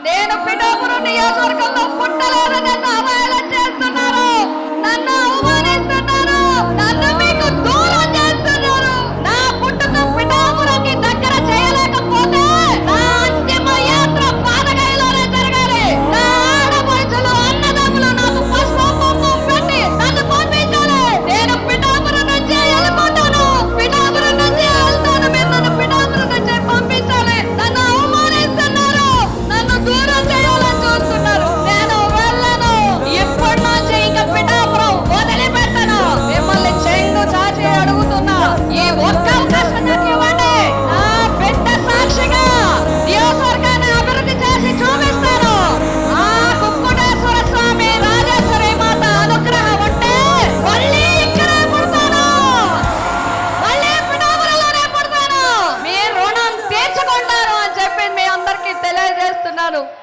నేను పిఠాపురం నియోజకవర్గం claro.